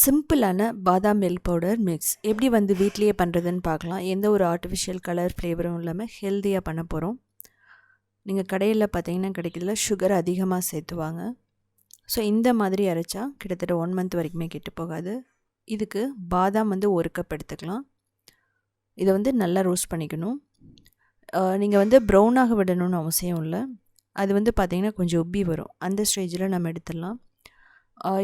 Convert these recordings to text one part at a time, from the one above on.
சிம்பிளான பாதாம் milk powder mix எப்படி வந்து வீட்லேயே பண்ணுறதுன்னு பார்க்கலாம். எந்த ஒரு ஆர்டிஃபிஷியல் கலர் ஃப்ளேவரும் இல்லாமல் ஹெல்த்தியாக பண்ண போகிறோம் நீங்கள் கடையில் பார்த்தீங்கன்னா கிடைக்கிறதுல சுகர் அதிகமாக சேர்த்துவாங்க. ஸோ இந்த மாதிரி அரைச்சா கிட்டத்தட்ட ஒன் மந்த் வரைக்குமே கெட்டு போகாது. இதுக்கு பாதாம் வந்து ஒரு கப் எடுத்துக்கலாம். இதை வந்து நல்லா ரோஸ்ட் பண்ணிக்கணும். நீங்கள் வந்து ப்ரௌனாக விடணும்னு அவசியம் இல்லை. அது வந்து பார்த்திங்கன்னா கொஞ்சம் உப்பி வரும். அந்த ஸ்டேஜில் நம்ம எடுத்துடலாம்.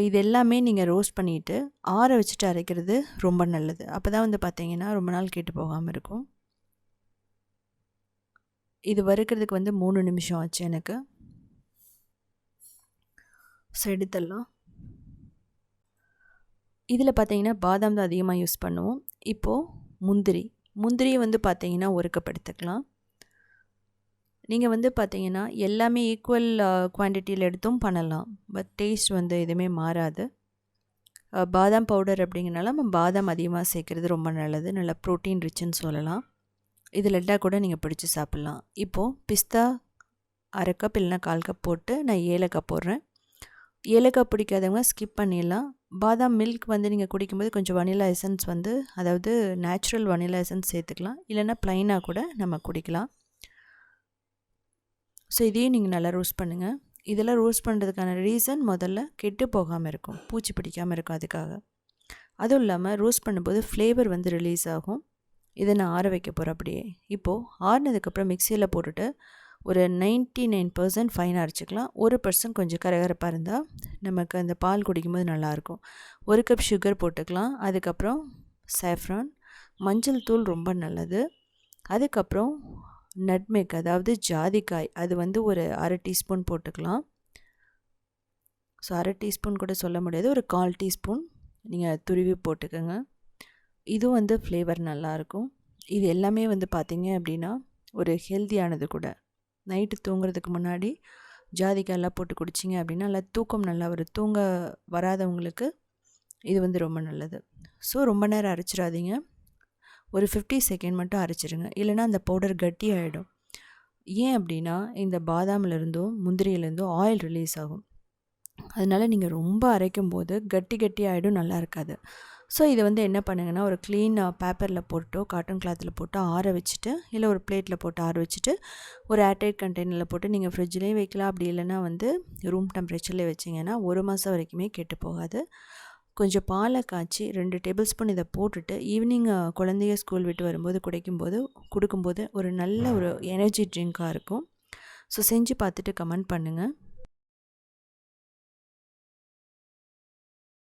இது எல்லாமே நீங்கள் ரோஸ்ட் பண்ணிவிட்டு ஆற வச்சுட்டு அரைக்கிறது ரொம்ப நல்லது. அப்போ தான் வந்து பார்த்திங்கன்னா ரொம்ப நாள் கெட்டு போகாமல் இருக்கும். இது வறுக்கிறதுக்கு வந்து மூணு நிமிஷம் ஆச்சு எனக்கு. ஸோ எடுத்துடலாம். இதில் பார்த்தீங்கன்னா பாதாம் தான் அதிகமாக யூஸ் பண்ணுவோம். இப்போது முந்திரி. முந்திரியை வந்து பார்த்தீங்கன்னா ஒரு கப் எடுத்துக்கலாம். நீங்கள் வந்து பார்த்தீங்கன்னா எல்லாமே ஈக்குவல் குவான்டிட்டியில் எடுத்தும் பண்ணலாம். பட் டேஸ்ட் வந்து எதுவுமே மாறாது. பாதாம் பவுடர் அப்படிங்கிறனால நம்ம பாதாம் அதிகமாக சேர்க்குறது ரொம்ப நல்லது. நல்லா ப்ரோட்டீன் ரிச்சுன்னு சொல்லலாம். இது லட்டாக கூட நீங்கள் பிடிச்சி சாப்பிட்லாம். இப்போது பிஸ்தா அரை கப் இல்லைனா கால் கப் போட்டு நான் ஏலக்காய் போடுறேன். ஏலக்காய் பிடிக்காதவங்க ஸ்கிப் பண்ணிடலாம். பாதாம் மில்க் வந்து நீங்கள் குடிக்கும்போது கொஞ்சம் வனிலா எசன்ஸ் வந்து அதாவது நேச்சுரல் வனிலா எசன்ஸ் சேர்த்துக்கலாம். இல்லைன்னா ப்ளைனாக கூட நம்ம குடிக்கலாம். ஸோ இதையும் நீங்கள் நல்லா ரோஸ்ட் பண்ணுங்கள் இதெல்லாம் ரோஸ்ட் பண்ணுறதுக்கான ரீசன் முதல்ல கெட்டு போகாமல் இருக்கும். பூச்சி பிடிக்காமல் இருக்கும் அதுக்காக. அதுவும் இல்லாமல் ரோஸ்ட் பண்ணும்போது ஃப்ளேவர் வந்து ரிலீஸ் ஆகும். இதை நான் ஆற வைக்க போகிறேன் அப்படியே. இப்போது ஆறினதுக்கப்புறம் மிக்சியில் போட்டுட்டு ஒரு நைன்ட்டி நைன் பர்சன்ட் ஃபைனாக அரைச்சிக்கலாம். ஒரு பர்சன்ட் கொஞ்சம் கரகரப்பாக இருந்தால் நமக்கு அந்த பால் குடிக்கும்போது நல்லாயிருக்கும் ஒரு கப் சுகர் போட்டுக்கலாம். அதுக்கப்புறம் சேஃப்ரான் மஞ்சள் தூள் ரொம்ப நல்லது. அதுக்கப்புறம் நட்மேக் அதாவது ஜாதிக்காய் அது வந்து ஒரு அரை டீஸ்பூன் போட்டுக்கலாம். ஸோ அரை டீஸ்பூன் கூட சொல்ல முடியாது. ஒரு கால் டீஸ்பூன் நீங்கள் துருவி போட்டுக்கோங்க. இதுவும் வந்து ஃப்ளேவர் நல்லாயிருக்கும் இது எல்லாமே வந்து பார்த்திங்க அப்படின்னா ஒரு ஹெல்த்தியானது கூட. நைட்டு தூங்குறதுக்கு முன்னாடி ஜாதிக்காயெல்லாம் போட்டு குடிச்சிங்க அப்படின்னா நல்லா தூக்கம் நல்லா வரும் தூங்க வராதவங்களுக்கு இது வந்து ரொம்ப நல்லது. ஸோ ரொம்ப நேரம் அரைச்சிடாதீங்க. ஒரு ஃபிஃப்டி செகண்ட் மட்டும் அரைச்சிருங்க. இல்லைனா அந்த பவுடர் கட்டி ஆகிடும் ஏன் அப்படின்னா இந்த பாதாமிலேருந்தும் முந்திரியிலேருந்தும் ஆயில் ரிலீஸ் ஆகும். அதனால் நீங்கள் ரொம்ப அரைக்கும் போது கட்டி கட்டி ஆகிடும் நல்லா இருக்காது. ஸோ இதை வந்து என்ன பண்ணுங்கன்னா ஒரு க்ளீன் பேப்பரில் போட்டோ காட்டன் கிளாத்தில் போட்டு ஆற வச்சுட்டு இல்லை ஒரு பிளேட்டில் போட்டு ஆற வச்சுட்டு ஒரு ஏர்டைட் கண்டெய்னரில் போட்டு நீங்கள் ஃப்ரிட்ஜ்லேயும் வைக்கலாம். அப்படி இல்லைனா வந்து ரூம் டெம்பரேச்சர்லேயே வச்சிங்கன்னா ஒரு மாதம் வரைக்குமே கெட்டு போகாது. கொஞ்சம் பாலை காய்ச்சி ரெண்டு டேபிள் ஸ்பூன் இதை போட்டுட்டு ஈவினிங் குழந்தைய ஸ்கூல் விட்டு வரும்போது குடிக்கும்போது கொடுக்கும்போது ஒரு நல்ல ஒரு எனர்ஜி ட்ரிங்காக இருக்கும். ஸோ செஞ்சு பார்த்துட்டு கமெண்ட் பண்ணுங்கள்